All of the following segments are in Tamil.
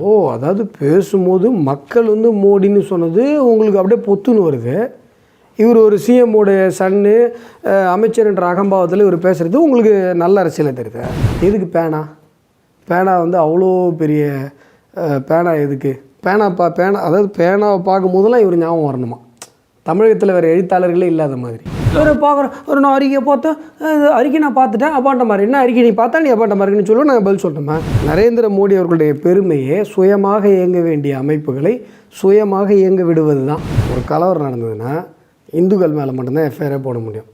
ஓ அதாவது பேசும்போது மக்கள் வந்து மோடின்னு சொன்னது உங்களுக்கு அப்படியே பொத்துன்னு வருது. இவர் ஒரு சிஎம்மோடைய சன்னு அமைச்சர்ன்ற அமைச்சர் என்ற அகம்பாவத்தில் இவர் பேசுகிறது உங்களுக்கு நல்ல அரசியலை தெரியுது? எதுக்கு பேனா? பேனா வந்து அவ்வளோ பெரிய பேனா எதுக்கு? பேனா பா பேனா அதாவது பேனாவை பார்க்கும் போதெல்லாம் இவர் ஞாபகம் வரணுமா? தமிழகத்தில் வேறு எழுத்தாளர்களே இல்லாத மாதிரி. ஒரு பார்க்குறேன் ஒரு நான் அறிக்கையை பார்த்தேன் அஹ், அறிக்கை நான் பார்த்துட்டேன் அப்பாண்ட மாதிரி என்ன அறிக்கை நீ பார்த்தா நீ அப்பாண்ட மாதிரின்னு சொல்லுவேன் நான் பதில் சொல்லிட்டோமா நரேந்திர மோடி அவர்களுடைய பெருமையே சுயமாக இயங்க வேண்டிய அமைப்புகளை சுயமாக இயங்க விடுவது தான் ஒரு கலவரம் நடந்ததுன்னா இந்துக்கள் மேலே மட்டும்தான் எஃப்ஐஆரே போட முடியும்.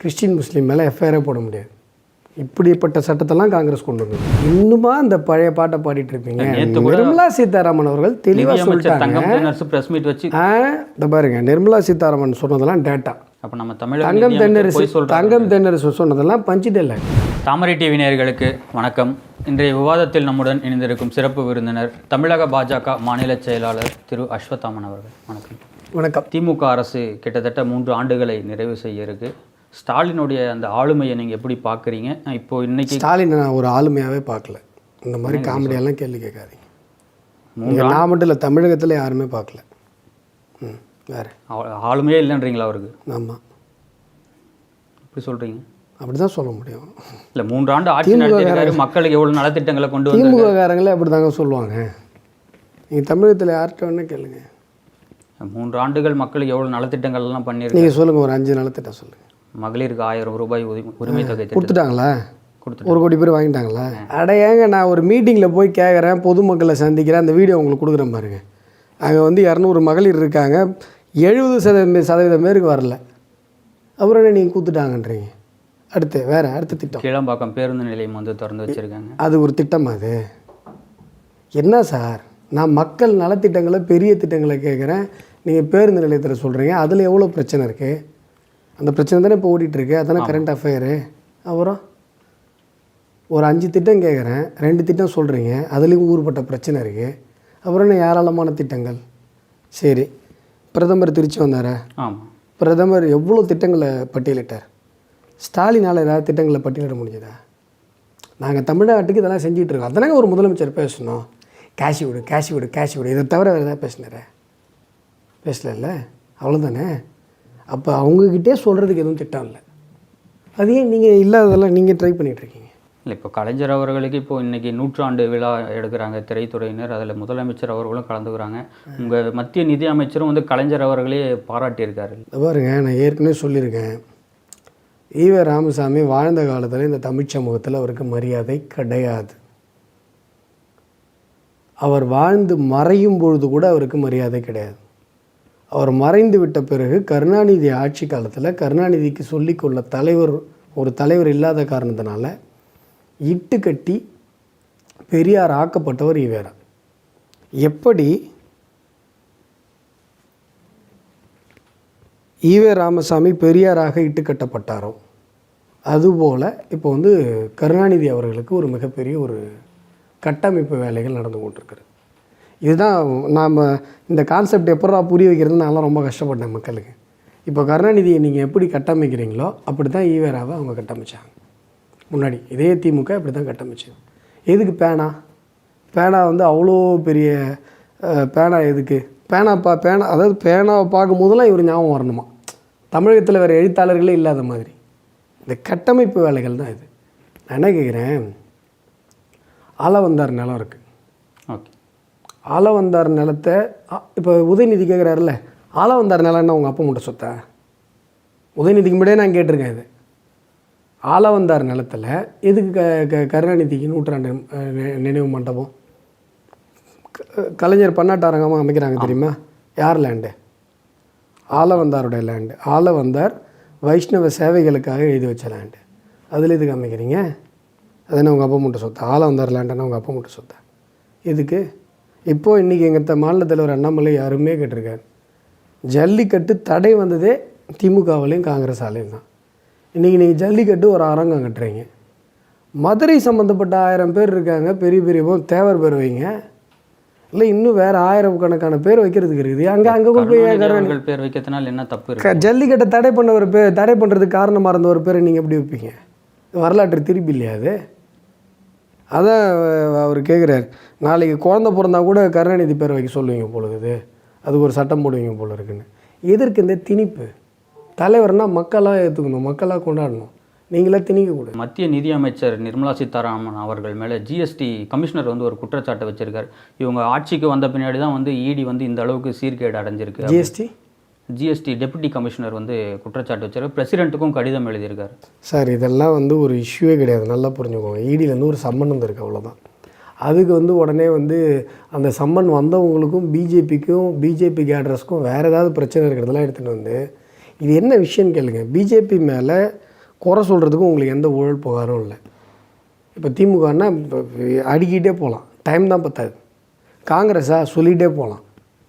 கிறிஸ்டின் முஸ்லீம் மேலே எஃப்ஐஆரே போட முடியாது. இப்படிப்பட்ட சட்டத்தெல்லாம் காங்கிரஸ் கொண்டு வந்தது. இன்னுமா இந்த பழைய பாட்டை பாடிட்டு இருப்பீங்க? நிர்மலா சீதாராமன் அவர்கள் தெளிவாக சொல்லிட்டாங்க. பிரஸ் மீட் வச்சு. ஆ இந்த பாருங்க. நிர்மலா சீதாராமன் சொன்னதெல்லாம் டேட்டா அப்ப நம்ம தமிழக தங்கம் தென்னரசு தங்கம் தென்னரசு சொன்னதெல்லாம் பஞ்சிடல தாமரை டிவி நேயர்களுக்கு வணக்கம். இன்றைய விவாதத்தில் நம்முடன் இணைந்திருக்கும் சிறப்பு விருந்தினர் தமிழக பாஜக மாநில செயலாளர் திரு அஸ்வத்தாமன் அவர்கள். வணக்கம். வணக்கம். திமுக அரசு கிட்டத்தட்ட மூன்று ஆண்டுகளை நிறைவு செய்ய இருக்கு. ஸ்டாலினுடைய அந்த ஆளுமையை நீங்க எப்படி பார்க்குறீங்க? இப்போ இன்னைக்கு ஸ்டாலின் நான் ஒரு ஆளுமையாகவே பார்க்கல. இந்த மாதிரி காமெடியெல்லாம் கேள்வி கேட்காதீங்க. நான் மட்டும் இல்லை தமிழகத்தில் யாருமே பார்க்கல. ம். வேறு. ஆ- ஆளுமையே இல்லைன்றீங்களா அவருக்கு? ஆமாம் எப்படி சொல்றீங்க. அப்படி தான் சொல்ல முடியும். இல்ல மூன்று ஆண்டு ஆட்சி நடத்திருக்காரு மக்களுக்கு எவ்வளவு நலத்திட்டங்களை கொண்டு வந்து திமுககாரங்களே அப்படி தாங்க சொல்லுவாங்க. நீங்கள் தமிழகத்தில் யார்கிட்ட வேணா கேளுங்க. மூன்று ஆண்டுகள் மக்களுக்கு எவ்வளவு நலத்திட்டங்கள் எல்லாம் பண்ணியிருக்கு நீங்கள் சொல்லுங்கள் ஒரு அஞ்சு நலத்திட்டம் சொல்லுங்கள் மகளிருக்கு ஆயிரம் ரூபாய் உரி- உரிமை தொகை கொடுத்துட்டாங்களா? கொடுத்துட்டு ஒரு கோடி பேர் வாங்கிட்டாங்களா? அட ஏங்க நான் ஒரு மீட்டிங்கில் போய் கேட்குறேன் பொதுமக்களை சந்திக்கிறேன் அந்த வீடியோ உங்களுக்கு கொடுக்குறேன் பாருங்க. அங்கே வந்து இரநூறு மகளிர் இருக்காங்க. எழுபது சதவீதம் சதவீதம் பேருக்கு வரல. அப்புறம் என்ன நீங்கள் கூத்துட்டாங்கன்றீங்க? அடுத்து வேற அடுத்த திட்டம். கீழம்பாக்கம் பேருந்து நிலையம் வந்து திறந்து வச்சிருக்காங்க. அது ஒரு திட்டமா அது. என்ன சார்? நான் மக்கள் நலத்திட்டங்களை பெரிய திட்டங்களை கேட்குறேன் நீங்கள் பேருந்து நிலையத்தில் சொல்கிறீங்க அதில் எவ்வளோ பிரச்சனை இருக்குது அந்த பிரச்சனை தானே இப்போ ஓடிட்டுருக்கு. அதானே கரண்ட் அஃபேரு அப்புறம்? ஒரு அஞ்சு திட்டம் கேட்குறேன் ரெண்டு திட்டம் சொல்கிறீங்க அதுலேயும் ஊர்பட்ட பிரச்சனை இருக்குது அப்புறம் என்ன ஏராளமான திட்டங்கள்? சரி. பிரதமர் திருச்சி வந்தாரா? பிரதமர் எவ்வளோ திட்டங்களை பட்டியலிட்டார்? ஸ்டாலினால் ஏதாவது திட்டங்களை பட்டியலிட முடிஞ்சதா? நாங்கள் தமிழ்நாட்டுக்கு இதெல்லாம் செஞ்சுட்டு இருக்கோம். அதனால ஒரு முதலமைச்சர் பேசணும். கேஷ் விடு கேஷ் விடு கேஷ் விடு. இதை தவிர வேறு ஏதாவது பேசினாரே? பேசல அவ்வளோதானே அப்போ அவங்கக்கிட்டே சொல்கிறதுக்கு எதுவும் திட்டம் இல்லை. அது ஏன் நீங்கள் இல்லாததெல்லாம் நீங்கள் ட்ரை பண்ணிகிட்ருக்கீங்க இல்லை இப்போ கலைஞர் அவர்களுக்கு இப்போ இன்னைக்கு நூற்றாண்டு விழா எடுக்கிறாங்க திரைத்துறையினர். அதில் முதலமைச்சர் அவர்களும் கலந்துக்கிறாங்க. உங்கள் மத்திய நிதி அமைச்சரும் வந்து கலைஞர் அவர்களே பாராட்டியிருக்காரு. பாருங்க நான் ஏற்கனவே சொல்லியிருக்கேன். ஈவ ராமசாமி வாழ்ந்த காலத்தில் இந்த தமிழ் சமூகத்தில் அவருக்கு மரியாதை கிடையாது. அவர் வாழ்ந்து மறையும் பொழுது கூட அவருக்கு மரியாதை கிடையாது. அவர் மறைந்து விட்ட பிறகு கருணாநிதி ஆட்சி காலத்தில் கருணாநிதிக்கு சொல்லிக்கொள்ள தலைவர் ஒரு தலைவர் இல்லாத காரணத்தினால இட்டு கட்டி பெரியார் ஆக்கப்பட்டவர் ஈவேரா எப்படி? ஈவே ராமசாமி பெரியாராக இட்டுக்கட்டப்பட்டாரோ அதுபோல் இப்போ வந்து கருணாநிதி அவர்களுக்கு ஒரு மிகப்பெரிய ஒரு கட்டமைப்பு வேலைகள் நடந்து கொண்டிருக்குது இதுதான் நாம் இந்த கான்செப்ட் எப்படா புரிய வைக்கிறது நான்லாம் ரொம்ப கஷ்டப்பட்டேன் மக்களுக்கு. இப்போ கருணாநிதியை நீங்கள் எப்படி கட்டமைக்கிறீங்களோ அப்படி தான் ஈவேராவை அவங்க கட்டமைச்சாங்க. முன்னாடி. இதே திமுக இப்படி தான் கட்டமைச்சது. எதுக்கு பேனா? பேனா வந்து அவ்வளோ பெரிய பேனா எதுக்கு? பேனா பா பேனா அதாவது பேனாவை பார்க்கும் போதெல்லாம் இவர் ஞாபகம் வரணுமா? தமிழகத்தில் வேறு எழுத்தாளர்களே இல்லாத மாதிரி. இந்த கட்டமைப்பு வேலைகள் தான் இது. நான் என்ன கேட்குறேன் ஆலவந்தார் நிலம் இருக்குது ஓகே. ஆலவந்தார் நிலத்தை இப்போ உதயநிதி கேட்குறாருல்ல ஆலவந்தார் நிலம்னா உங்கள் அப்பா மூட்டை சொத்தா? உதயநிதிக்கு முன்னாடியே நான் கேட்டிருக்கேன் இது. ஆலவந்தார் நிலத்தில் எதுக்கு க க கருணாநிதிக்கு நூற்றாண்டு நினைவு மண்டபம்? க- கலைஞர் பன்னாட்டாரங்கமாக அமைக்கிறாங்க தெரியுமா? யார் லேண்டு ஆலவந்தாருடைய லேண்டு ஆலவந்தார் வைஷ்ணவ சேவைகளுக்காக எழுதி வச்ச லேண்டு அதில் எதுக்கு அமைக்கிறீங்க? அது என்ன உங்கள் அப்பா மூட்டை சொத்தா? ஆலவந்தார் லேண்டுன்னா உங்கள் அப்பா மூட்டை சொத்தா? எதுக்கு? இப்போது இன்றைக்கி எங்கள் மாநில தலைவர் அண்ணாமலை யாருமே கேட்டிருக்காரு. ஜல்லிக்கட்டு தடை வந்ததே திமுகவிலையும் காங்கிரஸ் ஆலையும் தான். இன்றைக்கி நீங்கள் ஜல்லிக்கட்டு ஒரு அரங்கம் கட்டுறீங்க. மதுரை சம்மந்தப்பட்ட ஆயிரம் பேர் இருக்காங்க பெரிய பெரிய தேவர் பேர் வைங்க. இல்லை இன்னும் வேறு ஆயிரம் கணக்கான பேர் வைக்கிறதுக்கு இருக்குது. அங்கே அங்கே போய் கருணாநிதி அவர்கள் பேர் வைக்கிறதுனால என்ன தப்பு ஜல்லிக்கட்டை தடை பண்ண ஒரு பேர் தடை பண்ணுறதுக்கு காரணமாக இருந்த ஒரு பேரை நீங்கள் எப்படி வைப்பீங்க? வரலாற்று திருப்பி இல்லையா அது? அதான் அவர் கேட்குறாரு நாளைக்கு குழந்த பிறந்தா கூட கருணாநிதி பேர் வைக்க சொல்லுவீங்க போல இருக்குது. அதுக்கு ஒரு சட்டம் போடுவீங்க போல இருக்குன்னு. எதற்கு இந்த திணிப்பு? தலைவர்னா மக்களாக ஏற்றுக்கணும் மக்களாக கொண்டாடணும். நீங்களே திணிக்கக்கூடாது மத்திய நிதியமைச்சர் நிர்மலா சீதாராமன் அவர்கள் மேலே ஜிஎஸ்டி கமிஷனர் வந்து ஒரு குற்றச்சாட்டை வச்சிருக்காரு. இவங்க ஆட்சிக்கு வந்த பின்னாடி தான் வந்து இடி வந்து இந்த அளவுக்கு சீர்கேடு அடைஞ்சிருக்கு. ஜிஎஸ்டி ஜிஎஸ்டி டெபுட்டி கமிஷனர் வந்து குற்றச்சாட்டு வச்சிருக்காரு. பிரசிடென்ட்டுக்கும் கடிதம் எழுதியிருக்காரு. சார் இதெல்லாம் வந்து ஒரு இஷ்யூவே கிடையாது. நல்லா புரிஞ்சுக்கோங்க. ஈடியிலேருந்து ஒரு சம்மன் வந்திருக்கு அவ்வளோதான் அதுக்கு வந்து உடனே வந்து அந்த சம்மன் வந்தவங்களுக்கும் பிஜேபிக்கும் பிஜேபி கேட்ரஸ்க்கும் வேறு ஏதாவது பிரச்சனை இருக்கிறதெல்லாம் எடுத்துகிட்டு வந்து இது என்ன விஷயம்னு கேளுங்க. பிஜேபி மேலே குறை சொல்கிறதுக்கும் உங்களுக்கு எந்த ஊழல் புகாரும் இல்லை. இப்போ திமுகன்னா இப்போ அடிக்கிட்டே போகலாம் டைம் தான் பத்தாது. காங்கிரஸாக சொல்லிகிட்டே போகலாம்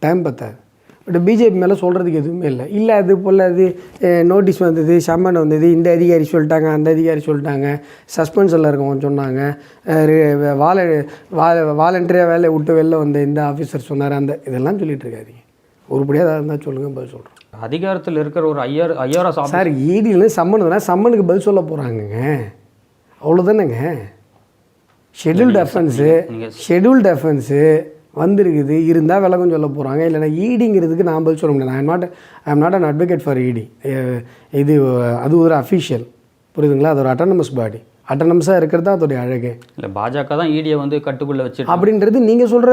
டைம் பத்தாது. பட் பிஜேபி மேலே சொல்கிறதுக்கு எதுவுமே இல்லை. இல்லை அது போல் அது நோட்டீஸ் வந்தது சம்மன் வந்தது இந்த அதிகாரி சொல்லிட்டாங்க அந்த அதிகாரி சொல்லிட்டாங்க சஸ்பென்ஷனில் இருக்கவங்க சொன்னாங்க வால வாலண்டரியாக வேலையை விட்டு வெளில வந்த இந்த ஆஃபீஸர் சொன்னார் அந்த இதெல்லாம் சொல்லிகிட்டு இருக்காதீங்க. உருப்படியாக இருந்தால் சொல்லுங்கள் பதில் சொல்கிறோம் அதிகாரத்தில் இருக்கிற ஒரு ஐஆர் ஐஆர்எஸ் சார் ஈடியில் சம்மன் வந்தால் சம்மனுக்கு பதில் சொல்ல போகிறாங்கங்க அவ்வளோதானேங்க ஷெட்யூல்டு அஃபென்ஸு ஷெட்யூல்டு அஃபென்ஸு வந்திருக்குது இருந்தால் விளக்கம் சொல்ல போகிறாங்க இல்லைனா ஈடிங்கிறதுக்கு நான் பதில் சொல்ல முடியாது I am not I am not an advocate for ED இது அது ஒரு அஃபிஷியல் புரியுதுங்களா? அது ஒரு அட்டானமஸ் பாடி அட்டானமஸாக இருக்கிறது தான் அதோடைய அழகு. இல்லை பாஜக தான் இடியை வந்து கட்டுக்குள்ளே வச்சு அப்படின்றது நீங்கள் சொல்கிற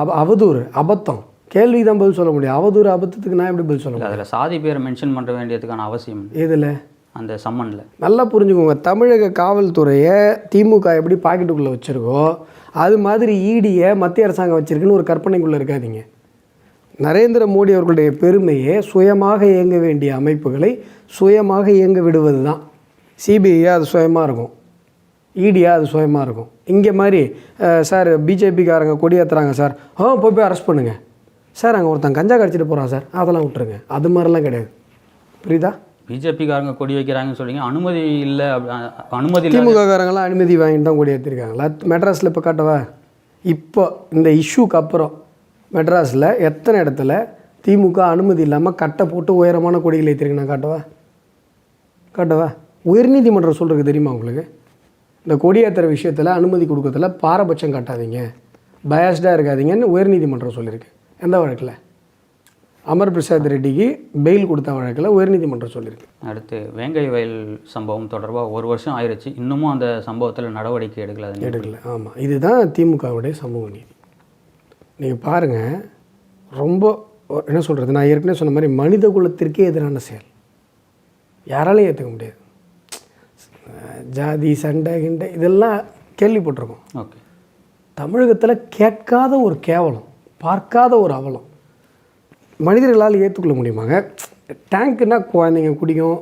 அவ அவதூறு அபத்தம். கேள்வி தான் பதில் சொல்ல முடியும். அவதூறு அபத்தத்துக்கு நான் எப்படி பதில் சொல்ல முடியும்? அதில் சாதி பேரை மென்ஷன் பண்ண வேண்டியதுக்கான அவசியம் இல்லை. எதில்? அந்த சம்மனில். நல்லா புரிஞ்சுக்கோங்க. தமிழக காவல்துறையை திமுக எப்படி பாக்கெட்டுக்குள்ளே வச்சுருக்கோ அது மாதிரி ஈடியை மத்திய அரசாங்கம் வச்சிருக்குன்னு ஒரு கற்பனைக்குள்ளே இருக்காதீங்க. நரேந்திர மோடி அவர்களுடைய பெருமையே சுயமாக இயங்க வேண்டிய அமைப்புகளை சுயமாக இயங்க விடுவது தான் சிபிஐயா அது சுயமாக இருக்கும். ஈடியா அது சுயமாக இருக்கும். இங்கே மாதிரி சார் பிஜேபிக்காரங்க கொடியேற்றுறாங்க சார். ஆ போய் போய் அரெஸ்ட் பண்ணுங்க. சார் அங்கே ஒருத்தன் கஞ்சா கடிச்சிட்டு போகிறான் சார். அதெல்லாம் விட்டுருங்க. அது மாதிரிலாம் கிடையாது. புரியுதா? பிஜேபிக்காரங்க கொடி வைக்கிறாங்கன்னு சொல்றீங்க. அனுமதி இல்லை அனுமதி திமுககாரங்களாம் அனுமதி வாங்கிட்டு தான் கொடி ஏற்றிருக்காங்களா மெட்ராஸில் இப்போ காட்டவா? இப்போ இந்த இஷ்யூக்கு அப்புறம் மெட்ராஸில் எத்தனை இடத்துல திமுக அனுமதி இல்லாமல் கட்டை போட்டு உயரமான கொடிகள் ஏற்றிருக்கு நான் காட்டவா? காட்டவா? உயர்நீதிமன்றம் சொல்கிறது தெரியுமா உங்களுக்கு? இந்த கொடியேற்றுற விஷயத்தில் அனுமதி கொடுக்கறதுல பாரபட்சம் காட்டாதீங்க. பயாஸ்டாக இருக்காதீங்கன்னு உயர்நீதிமன்றம் சொல்லியிருக்கு. எந்த வழக்கில்? அமர் பிரசாத் ரெட்டிக்கு பெயில் கொடுத்த வழக்கில் உயர்நீதிமன்றம் சொல்லியிருக்கு அடுத்து வேங்கை வயல் சம்பவம் தொடர்பாக ஒரு வருஷம் ஆயிருச்சு. இன்னமும் அந்த சம்பவத்தில் நடவடிக்கை எடுக்கல எடுக்கல. ஆமாம் இதுதான் திமுகவுடைய சமூக நீதி. நீங்கள் பாருங்கள் ரொம்ப என்ன சொல்கிறது நான் ஏற்கனவே சொன்ன மாதிரி மனித குலத்திற்கே எதிரான செயல். யாராலையும் ஏற்றுக்க முடியாது. ஜாதி சண்டை கிண்டை இதெல்லாம் கேள்விப்பட்டிருக்கோம். ஓகே. தமிழகத்தில் கேட்காத ஒரு கேவலம். பார்க்காத ஒரு அவலம். மனிதர்களால் ஏற்றுக்கொள்ள முடியுமாங்க? டேங்க்குன்னா குழந்தைங்க குடிக்கும்.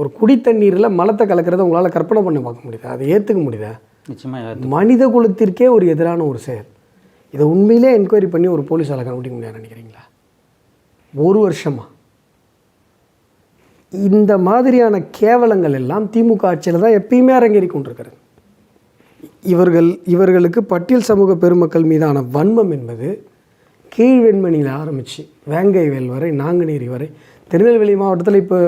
ஒரு குடி தண்ணீரில் மலத்தை கலக்கிறத உங்களால் கற்பனை பண்ணி பார்க்க முடியுதா? அதை ஏற்றுக்க முடியுதா? நிச்சயமாக மனித குலத்திற்கே ஒரு எதிரான ஒரு செயல். இதை உண்மையிலே என்கொயரி பண்ணி ஒரு போலீஸால் கண்டுபிடிக்க முடியாது நினைக்கிறீங்களா? ஒரு வருஷமா? இந்த மாதிரியான கேவலங்கள் எல்லாம் திமுக ஆட்சியில் தான் எப்பயுமே அரங்கேறி கொண்டிருக்கிறது. இவர்கள் இவர்களுக்கு பட்டியல் சமூக பெருமக்கள் மீதான வன்மம் என்பது கீழ்வெண்மணியில் ஆரம்பித்து வேங்கைவேல் வரை நாங்குநேரி வரை திருநெல்வேலி மாவட்டத்தில் இப்போ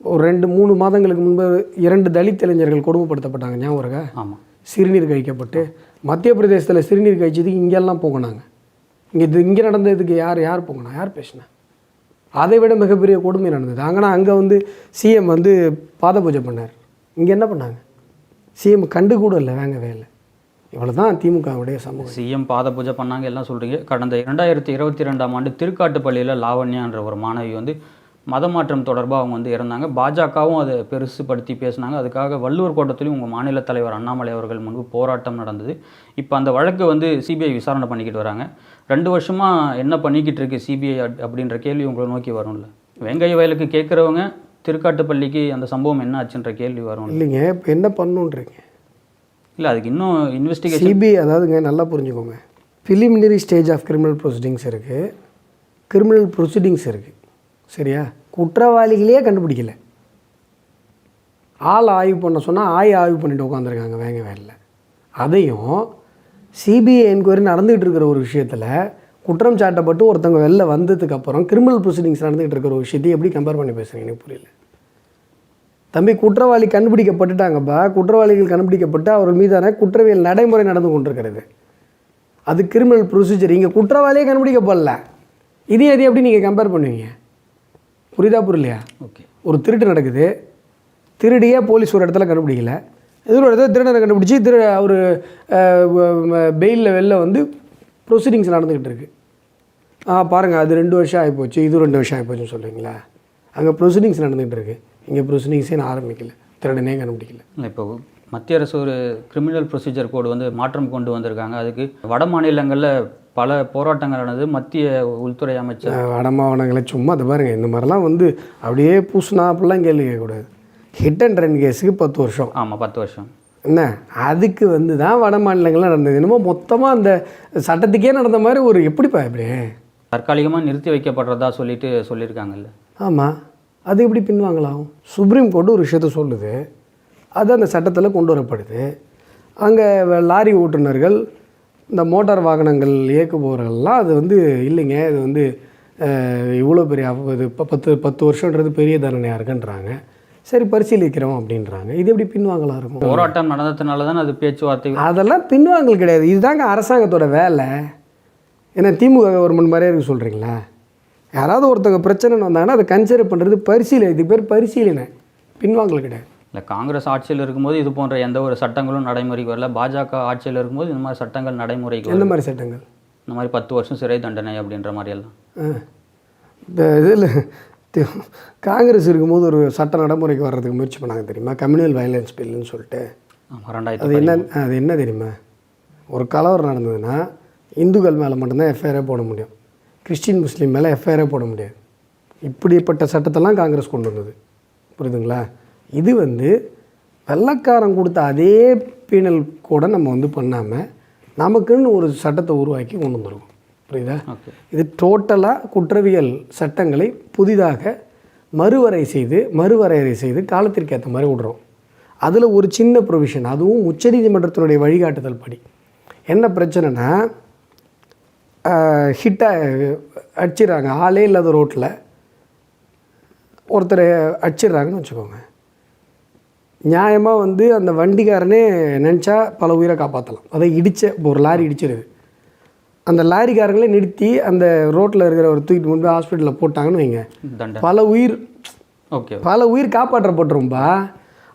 ஒரு ரெண்டு மூணு மாதங்களுக்கு முன்பு இரண்டு தலித் இளைஞர்கள் கொடுமைப்படுத்தப்பட்டாங்க ஞாபகம் இருக்கா ஆமாம் சிறுநீர் கழிக்கப்பட்டு. மத்திய பிரதேசத்தில் சிறுநீர் கழிச்சதுக்கு இங்கெல்லாம் போகணாங்க. இங்கே இது இங்கே நடந்ததுக்கு யார் யார் போகணும் யார் பேசினா? அதை விட மிகப்பெரிய கொடுமை நடந்தது. அங்கன்னா அங்கே வந்து சிஎம் வந்து பாத பூஜை பண்ணார். இங்கே என்ன பண்ணாங்க? சிஎம் கண்டு கூட இல்லை வாங்கவே இல்லை. இவ்வளோ தான் திமுகவுடைய சமூகம். சிஎம் பாத பூஜை பண்ணாங்க எல்லாம் சொல்கிறீங்க கடந்த இரண்டாயிரத்தி இருபத்தி ரெண்டாம் ஆண்டு திருக்காட்டுப்பள்ளியில் லாவண்யான்ற ஒரு மாணவி வந்து மதமாற்றம் தொடர்பாக அவங்க வந்து இறந்தாங்க. பாஜகவும் அதை பெருசுப்படுத்தி பேசினாங்க. அதுக்காக வள்ளுவர் கோட்டத்திலையும் உங்கள் மாநில தலைவர் அண்ணாமலை அவர்கள் முன்பு போராட்டம் நடந்தது. இப்போ அந்த வழக்கு வந்து சிபிஐ விசாரணை பண்ணிக்கிட்டு வராங்க. ரெண்டு வருஷமாக என்ன பண்ணிக்கிட்டு இருக்கு சிபிஐ அப்படின்ற கேள்வி உங்களை நோக்கி வரும்ல. வெங்காய வயலுக்கு கேட்குறவங்க திருக்காட்டுப்பள்ளிக்கு அந்த சம்பவம் என்ன ஆச்சுன்ற கேள்வி வரும். இல்லைங்க இப்போ என்ன பண்ணுன்றீங்க? இல்லை அதுக்கு இன்னும் இன்வெஸ்டிகேஷன் சிபிஐ அதாவதுங்க நல்லா புரிஞ்சுக்கோங்க. Preliminary stage of criminal proceedings இருக்குது கிரிமினல் ப்ரொசீடிங்ஸ் இருக்குது சரியா? குற்றவாளிகளே கண்டுபிடிக்கல. ஆள் ஆய்வு பண்ண சொன்னால் ஆய் ஆய்வு பண்ணிட்டு உட்காந்துருக்காங்க வேங்க வேலையில் அதையும் சிபிஐ என்கொயரி நடந்துகிட்டு இருக்கிற ஒரு விஷயத்தில் குற்றம் சாட்டப்பட்டு ஒருத்தவங்க வெளில வந்ததுக்கு அப்புறம் கிரிமினல் ப்ரொசீடிங்ஸ் நடந்துகிட்டு இருக்கிற ஒரு விஷயத்தை எப்படி கம்பேர் பண்ணி பேசுகிறீங்க எனக்கு புரியல. தம்பி குற்றவாளி கண்டுபிடிக்கப்பட்டுட்டாங்கப்பா. குற்றவாளிகள் கண்டுபிடிக்கப்பட்டு அவர்கள் மீதான குற்றவியல் நடைமுறை நடந்து கொண்டிருக்கிறது. அது கிரிமினல் ப்ரொசீஜர் இங்கே குற்றவாளியே கண்டுபிடிக்கப்படல. இதையும் எதையும் எப்படி நீங்கள் கம்பேர் பண்ணுவீங்க? புரியுதா புரியலையா? ஓகே. ஒரு திருட்டு நடக்குது. திருடியே போலீஸ் ஒரு இடத்துல கண்டுபிடிக்கல. இது ஒரு இடத்துல திருடனை கண்டுபிடிச்சி திரு அவர் பெயிலில் வெளில வந்து ப்ரொசீடிங்ஸ் நடந்துக்கிட்டு இருக்கு. ஆ பாருங்கள் அது ரெண்டு வருஷம் ஆகிப்போச்சு இது ரெண்டு வருஷம் ஆகிப்போச்சுன்னு சொல்லுவீங்களா அங்கே ப்ரொசீடிங்ஸ் நடந்துகிட்டு இருக்கு. இங்கே ப்ரொசீடிங்ஸே நான் ஆரம்பிக்கல. திருடனே கண்டுபிடிக்கல. இல்லை இப்போ மத்திய அரசு ஒரு கிரிமினல் ப்ரொசீஜர் கோடு வந்து மாற்றம் கொண்டு வந்திருக்காங்க. அதுக்கு வட மாநிலங்களில் பல போராட்டங்கள் நடந்தது மத்திய உள்துறை அமைச்சர் வடமாவனங்களை சும்மா அதை பாருங்கள் இந்த மாதிரிலாம் வந்து அப்படியே பூசுனா அப்படிலாம் கேள்வி கேட்கக்கூடாது. ஹிட் அண்ட் ரன் கேஸுக்கு பத்து வருஷம். ஆமாம் பத்து வருஷம். என்ன? அதுக்கு வந்து தான் வட மாநிலங்கள்லாம் நடந்தது. என்னமோ மொத்தமாக அந்த சட்டத்துக்கே நடந்த மாதிரி ஒரு எப்படிப்பா இப்படி? தற்காலிகமாக நிறுத்தி வைக்கப்படுறதா சொல்லிட்டு சொல்லியிருக்காங்கல்ல. ஆமாம் அது எப்படி பின்வாங்கலாம்? சுப்ரீம் கோர்ட் ஒரு விஷயத்த சொல்லுது. அது அந்த சட்டத்தில் கொண்டு வரப்படுது. அங்கே லாரி ஓட்டுநர்கள் இந்த மோட்டார் வாகனங்கள் இயக்குபவர்கள்லாம் அது வந்து இல்லைங்க. இது வந்து இவ்வளோ பெரிய இது இப்போ பத்து பத்து வருஷன்றது பெரிய தண்டனையாக இருக்குன்றாங்க. சரி பரிசீலிக்கிறோம் அப்படின்றாங்க. இது எப்படி பின்வாங்கலாம் இருக்கும்? போராட்டம் நடந்ததுனால தான் அது பேச்சுவார்த்தை? அதெல்லாம் பின்வாங்கல் கிடையாது. இதுதாங்க அரசாங்கத்தோட வேலை. ஏன்னா திமுக கவர்மெண்ட் மாதிரியே இருக்கு சொல்கிறீங்களா யாராவது ஒருத்தவங்க பிரச்சனைன்னு வந்தாங்கன்னா அதை கன்சிடர் பண்ணுறது பரிசீலனை. இது பேர் பரிசீலனை. பின்வாங்கல் கிடையாது இல்லை காங்கிரஸ் ஆட்சியில் இருக்கும்போது இது போன்ற எந்த ஒரு சட்டங்களும் நடைமுறைக்கு வரல. பாஜக ஆட்சியில் இருக்கும்போது இந்த மாதிரி சட்டங்கள் நடைமுறைக்கு எந்த மாதிரி சட்டங்கள்? இந்த மாதிரி பத்து வருஷம் சிறை தண்டனை அப்படின்ற மாதிரி எல்லாம் ஆ. இந்த இதில் காங்கிரஸ் இருக்கும்போது ஒரு சட்ட நடைமுறைக்கு வர்றதுக்கு முயற்சி பண்ணாங்க தெரியுமா? கம்யூனல் வயலன்ஸ் பில்லுன்னு சொல்லிட்டு. அது என்ன அது என்ன தெரியுமா? ஒரு கலவரம் நடந்ததுன்னா இந்துக்கள் மேலே மட்டும்தான் எஃப்ஐஆரே போட முடியும். கிறிஸ்டின் முஸ்லீம் மேலே எஃப்ஐஆரே போட முடியாது. இப்படிப்பட்ட சட்டத்தெல்லாம் காங்கிரஸ் கொண்டு வந்தது. புரியுதுங்களா? இது வந்து வெள்ளக்காரன் கொடுத்த அதே பீனல் கூட நம்ம வந்து பண்ணாமல் நமக்குன்னு ஒரு சட்டத்தை உருவாக்கி கொண்டு வந்துருக்கோம். புரியுதா? இது டோட்டலாக குற்றவியல் சட்டங்களை புதிதாக மறுவரை செய்து மறுவரையறை செய்து காலத்திற்கு ஏற்ற மாதிரி விடுறோம். அதில் ஒரு சின்ன ப்ரொவிஷன் அதுவும் உச்சநீதிமன்றத்தினுடைய வழிகாட்டுதல் படி. என்ன பிரச்சனைனா ஹிட்டாக அடிச்சிடுறாங்க. ஆளே இல்லாத ரோட்டில் ஒருத்தரை அடிச்சிடுறாங்கன்னு வச்சுக்கோங்க. நியாயமாக வந்து அந்த வண்டிக்காரனே நினச்சா பல உயிரை காப்பாற்றலாம் அதை இடித்த இப்போ ஒரு லாரி இடிச்சிருது அந்த லாரிக்காரங்களே நிறுத்தி அந்த ரோட்டில் இருக்கிற ஒரு தூக்கிட்டு கொண்டு போய் ஹாஸ்பிட்டலில் போட்டாங்கன்னு வைங்க. பல உயிர் ஓகே பல உயிர் காப்பாற்றப்பட்டுரும்பா.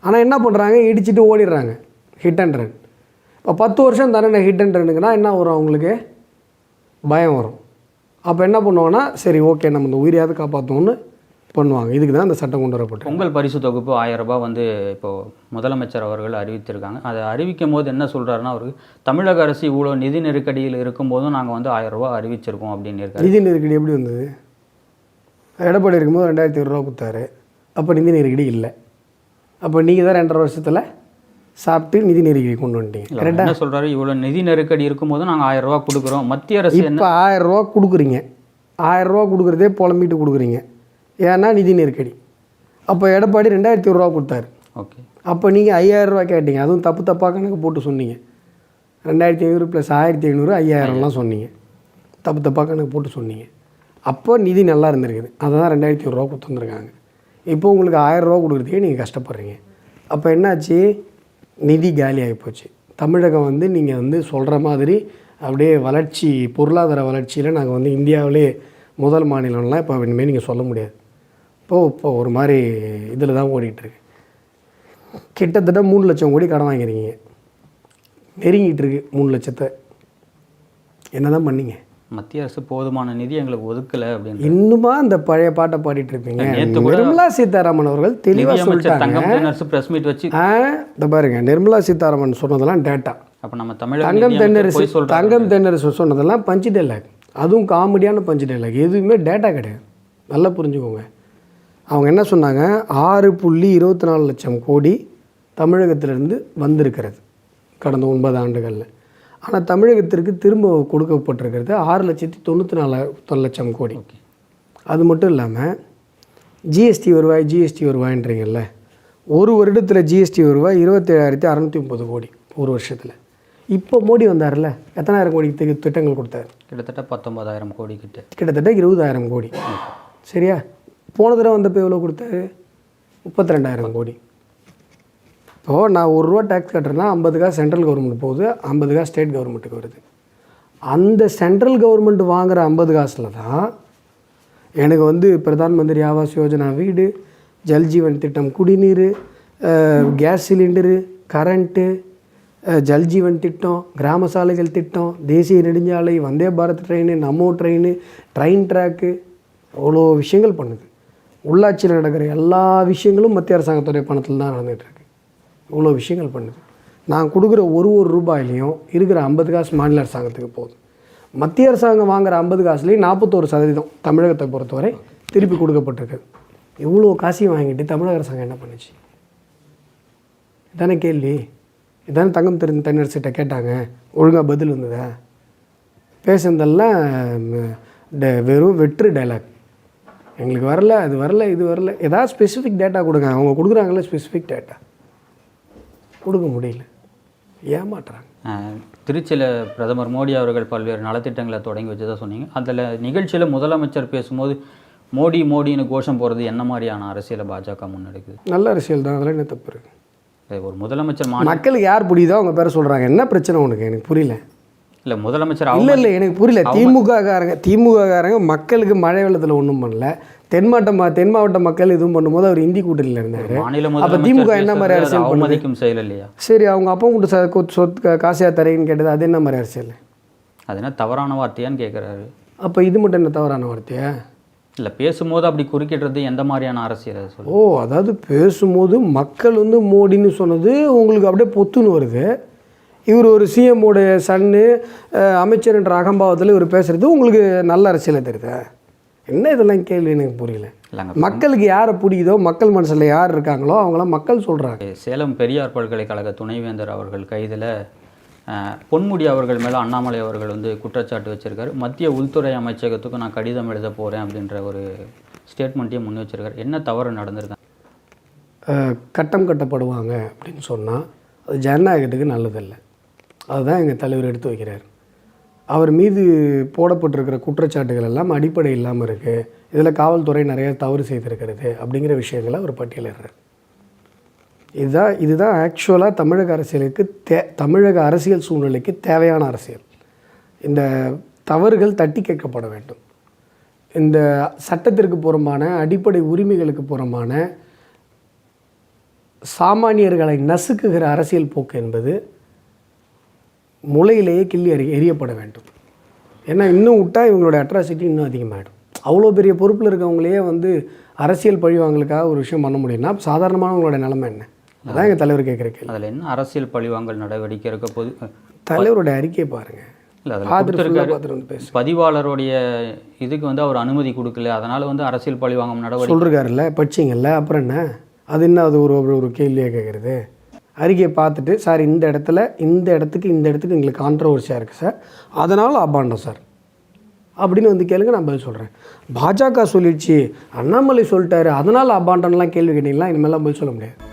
ஆனால் என்ன பண்ணுறாங்க இடிச்சிட்டு ஓடிடுறாங்க. ஹிட் அண்ட் ரன் இப்போ பத்து வருஷம் தானே ஹிட் அண்ட் ரன்னுக்குன்னா என்ன வரும் அவங்களுக்கு? பயம் வரும். அப்போ என்ன பண்ணுவாங்கன்னா சரி ஓகே நம்ம இந்த உயிரையாவது காப்பாற்றோம்னு பண்ணுவாங்க. இதுக்கு தான் அந்த சட்டம் கொண்டு வரப்பட்டு பொங்கல் பரிசு தொகுப்பு ஆயிரம் ரூபாய் வந்து இப்போ முதலமைச்சர் அவர்கள் அறிவித்திருக்காங்க. அதை அறிவிக்கும் போது என்ன சொல்றாருன்னா அவருக்கு தமிழக அரசு இவ்வளோ நிதி நெருக்கடியில் இருக்கும்போதும் நாங்கள் வந்து ஆயிரம் ரூபாய் அறிவிச்சிருக்கோம் அப்படின்னு இருக்காரு. நிதி நெருக்கடி எப்படி வந்தது? எடப்பாடி இருக்கும்போது ரெண்டாயிரத்தி ரூபா கொடுத்தாரு. அப்போ நிதி நெருக்கடி இல்லை. அப்போ நீங்கள் தான் ரெண்டரை வருஷத்தில் சாப்பிட்டு நிதி நெருக்கடி கொண்டு வந்துட்டீங்க. என்ன சொல்றாரு? இவ்வளோ நிதி நெருக்கடி இருக்கும்போது நாங்கள் ஆயிரம் ரூபாய் கொடுக்குறோம். மத்திய அரசு இப்போ ஆயிரம் ரூபா கொடுக்குறீங்க. ஆயிரம் ரூபா கொடுக்குறதே புலம்பிட்டு கொடுக்குறீங்க. ஏன்னா நிதி நெருக்கடி. அப்போ எடப்பாடி ரெண்டாயிரத்தி ரூபா கொடுத்தாரு. ஓகே. அப்போ நீங்கள் ஐயாயிரம் ரூபா கேட்டீங்க. அதுவும் தப்பு தப்பாக கணக்கு போட்டு சொன்னீங்க. ரெண்டாயிரத்தி ஐநூறு ப்ளஸ் ஆயிரத்தி ஐநூறு ஐயாயிரம்லாம் சொன்னீங்க. தப்பு தப்பாக கணக்கு போட்டு சொன்னீங்க. அப்போ நிதி நல்லா இருந்திருக்குது. அதை தான் ரெண்டாயிரத்தி ரூபா கொடுத்துருந்துருக்காங்க இப்போ உங்களுக்கு ஆயிரம் ரூபா கொடுக்குறதுக்கே நீங்கள் கஷ்டப்படுறீங்க. அப்போ என்னாச்சு? நிதி காலி போச்சு. தமிழகம் வந்து நீங்கள் வந்து சொல்கிற மாதிரி அப்படியே வளர்ச்சி பொருளாதார வளர்ச்சியில் நாங்கள் வந்து இந்தியாவிலே முதல் மாநிலம்லாம் இப்போ இனிமேல் நீங்கள் சொல்ல முடியாது. இப்போது இப்போ ஒரு மாதிரி இதில் தான் ஓடிட்டுருக்கு கிட்டத்தட்ட மூணு லட்சம் கோடி கடன் வாங்கிருக்கீங்க நெருங்கிட்டு இருக்கு மூணு லட்சத்தை. என்ன தான் பண்ணீங்க? மத்திய அரசு போதுமான நிதி எங்களுக்கு ஒதுக்கலை அப்படின்னு இன்னுமா அந்த பழைய பாட்டை பாடிட்டு இருப்பீங்க? நிர்மலா சீதாராமன் அவர்கள் தெளிவாக சொல்லிட்டாங்க. பிரஸ் மீட் வச்சு இந்த பாருங்க நிர்மலா சீதாராமன் சொன்னதெல்லாம் டேட்டா அப்போ நம்ம தமிழக தங்கம் தென்னரசு தங்கம் தென்னரசு சொன்னதெல்லாம் பஞ்சு டைலாக் அதுவும் காமெடியான பஞ்சு டைலாக் எதுவுமே டேட்டா கிடையாது. நல்லா புரிஞ்சுக்கோங்க. அவங்க என்ன சொன்னாங்க? ஆறு புள்ளி இருபத்தி நாலு லட்சம் கோடி தமிழகத்திலிருந்து வந்திருக்கிறது கடந்த ஒன்பது ஆண்டுகளில். ஆனால் தமிழகத்திற்கு திரும்ப கொடுக்கப்பட்டிருக்கிறது ஆறு லட்சத்தி தொண்ணூற்றி நாலு லட்சம் கோடி. அது மட்டும் இல்லாமல் ஜிஎஸ்டி வருவாய் ஜிஎஸ்டி வருவாயின்றீங்கல்ல ஒரு வருடத்தில் ஜிஎஸ்டி வருவாய் இருபத்தேழாயிரத்தி அறநூற்றி முப்பது கோடி ஒரு வருஷத்தில். இப்போ மோடி வந்தார்ல எத்தனாயிரம் கோடி தி- திட்டங்கள் கொடுத்தாரு? கிட்டத்தட்ட பத்தொன்பதாயிரம் கோடி கிட்ட. கிட்டத்தட்ட இருபதாயிரம் கோடி. சரியா? போன தடவை வந்தப்போ எவ்வளோ கொடுத்தாரு? முப்பத்தி ரெண்டாயிரம் கோடி. இப்போது நான் ஒரு ரூபா டேக்ஸ் கட்டுறேன்னா ஐம்பது காசு சென்ட்ரல் கவர்மெண்ட் போகுது ஐம்பது காசு ஸ்டேட் கவர்மெண்ட்டுக்கு வருது. அந்த சென்ட்ரல் கவர்மெண்ட் வாங்குகிற ஐம்பது காசில் தான் எனக்கு வந்து பிரதான் மந்திரி ஆவாஸ் யோஜனா வீடு ஜல்ஜீவன் திட்டம் குடிநீர் கேஸ் சிலிண்டரு கரண்ட்டு ஜல்ஜீவன் திட்டம் கிராம சாலைகள் திட்டம் தேசிய நெடுஞ்சாலை Vande Bharat train Namo train train track அவ்வளோ விஷயங்கள் பண்ணுது. உள்ளாட்சியில் நடக்கிற எல்லா விஷயங்களும் மத்திய அரசாங்கத்துடைய பணத்தில் தான் நடந்துகிட்ருக்கு இவ்வளோ விஷயங்கள் பண்ணுது. நான் கொடுக்குற ஒரு ஒரு ரூபாயிலையும் இருக்கிற ஐம்பது காசு மாநில அரசாங்கத்துக்கு போகுது. மத்திய அரசாங்கம் வாங்குற ஐம்பது காசுலேயும் நாற்பத்தோரு சதவீதம் தமிழகத்தை பொறுத்தவரை திருப்பி கொடுக்கப்பட்டிருக்கு. இவ்வளோ காசையும் வாங்கிட்டு தமிழக அரசாங்கம் என்ன பண்ணுச்சு? இதானே கேள்வி. இதானே தங்கம் தெரிந்த தன்னரசிட்ட கேட்டாங்க. ஒழுங்காக பதில் வந்ததா? பேசுனதெல்லாம் வெறும் வெற்று டைலாக் எங்களுக்கு வரல அது வரல இது வரல. ஏதாவது ஸ்பெசிஃபிக் டேட்டா கொடுங்க. அவங்க கொடுக்குறாங்களே ஸ்பெசிஃபிக் டேட்டா கொடுக்க முடியல. ஏமாட்டுறாங்க திருச்சியில் பிரதமர் மோடி அவர்கள் பல்வேறு நலத்திட்டங்களை தொடங்கி வச்சதா சொன்னீங்க. அதில் நிகழ்ச்சியில் முதலமைச்சர் பேசும்போது மோடி மோடின்னு கோஷம் போகிறது என்ன மாதிரியான அரசியலை பாஜக முன்னெடுக்குது? நல்ல அரசியல் தான். அதெல்லாம் என்ன தப்பு இருக்கு? இது ஒரு முதலமைச்சர் மக்களுக்கு யார் பிடிக்குதோ அவங்க பேரை சொல்கிறாங்க என்ன பிரச்சனை உனக்கு? எனக்கு புரியல. இல்லை முதலமைச்சர் இல்லை இல்லை எனக்கு புரியல. திமுக காரங்க திமுக காரங்க மக்களுக்கு மழை வெள்ளத்தில் ஒன்றும் பண்ணல. தென் மாவட்ட ம- தென் மாவட்ட மக்கள் இதுவும் பண்ணும்போது அவர் இந்தி கூட்டணியில் இருந்தார். அப்போ திமுக என்ன மாதிரி அரசியல் அவமதிக்கும் செயல் இல்லையா? சரி அவங்க அப்பா கூட ச கொத்- சொத்து கா- காசையா தரேன்னு கேட்டது அது என்ன மாதிரி அரசியல்? அது என்ன தவறான வார்த்தையான்னு கேட்குறாரு அப்போ இது மட்டும் என்ன தவறான வார்த்தையா? இல்லை பேசும்போது அப்படி குறுக்கிடுறது எந்த மாதிரியான அரசியல் ஓ அதாவது பேசும்போது மக்கள் வந்து மோடின்னு சொன்னது உங்களுக்கு அப்படியே பொத்துன்னு வருது. இவர் ஒரு சிஎம்மோடைய சன்னு அமைச்சர் என்ற அகம்பாவத்தில் இவர் பேசுறது உங்களுக்கு நல்ல அரசியலை தெரியுதா? என்ன இதெல்லாம் கேள்வி எனக்கு புரியல. மக்களுக்கு யாரை பிடிக்குதோ மக்கள் மனசில் யார் இருக்காங்களோ அவங்களாம் மக்கள் சொல்கிறாங்க சேலம் பெரியார் பல்கலைக்கழக துணைவேந்தர் அவர்கள் கைதில் பொன்முடி அவர்கள் மேலே அண்ணாமலை அவர்கள் வந்து குற்றச்சாட்டு வச்சிருக்காரு. மத்திய உள்துறை அமைச்சகத்துக்கு நான் கடிதம் எழுத போகிறேன் அப்படின்ற ஒரு ஸ்டேட்மெண்ட்டையும் முன் வச்சிருக்காரு. என்ன தவறு நடந்திருக்காங்க கட்டம் கட்டப்படுவாங்க அப்படின்னு சொன்னால் அது ஜனநாயகத்துக்கு நல்லதில்லை. அதுதான் எங்கள் தலைவர் எடுத்து வைக்கிறார். அவர் மீது போடப்பட்டிருக்கிற குற்றச்சாட்டுகள் எல்லாம் அடிப்படை இல்லாமல் இருக்குது இதில் காவல்துறை நிறைய தவறு செய்திருக்கிறது அப்படிங்கிற விஷயங்களை அவர் பட்டியலிடுறார். இதுதான் இதுதான் ஆக்சுவலாக தமிழக அரசியலுக்கு தே தமிழக அரசியல் சூழ்நிலைக்கு தேவையான அரசியல். இந்த தவறுகள் தட்டி கேட்கப்பட வேண்டும். இந்த சட்டத்திற்கு புறம்பான அடிப்படை உரிமைகளுக்கு புறம்பான சாமானியர்களை நசுக்குகிற அரசியல் போக்கு என்பது முளையிலேயே கிள்ளி எறி எரியப்பட வேண்டும். ஏன்னா இன்னும் விட்டா இவங்களோட அட்ராசிட்டி இன்னும் அதிகமாகிடும் அவ்வளோ பெரிய பொறுப்பில் இருக்கவங்களையே வந்து அரசியல் பழிவாங்களுக்காக ஒரு விஷயம் பண்ண முடியும்னா சாதாரணமானவங்களோட நிலைமை என்ன? அதான் எங்கள் தலைவர் கேட்குற கேள்வி. அதில் என்ன அரசியல் பழிவாங்கல் நடவடிக்கை இருக்க போது தலைவரோட அறிக்கையை பாருங்கள் பதிவாளருடைய இதுக்கு வந்து அவர் அனுமதி கொடுக்கல. அதனால வந்து அரசியல் பழிவாங்கும் நடவடிக்கை. சொல்லிருக்காருல்ல படிச்சிங்கல்ல அப்புறம் என்ன? அது என்ன அது ஒரு ஒரு- ஒரு கேள்வியாக கேட்குறது? அறிக்கையை பார்த்துட்டு சார் இந்த இடத்துல இந்த இடத்துக்கு இந்த இடத்துக்கு எங்களுக்கு கான்ட்ரவர்சியாக இருக்குது சார். அதனால் அபாண்டம் சார். அப்படின்னு வந்து கேளுங்க நான் பதில் சொல்கிறேன் பாஜக சொல்லிடுச்சு அண்ணாமலை சொல்லிட்டாரு அதனால் அபாண்டம்லாம் கேள்வி கேட்டிங்களா? இனிமேலாம் பதில் சொல்ல முடியாது.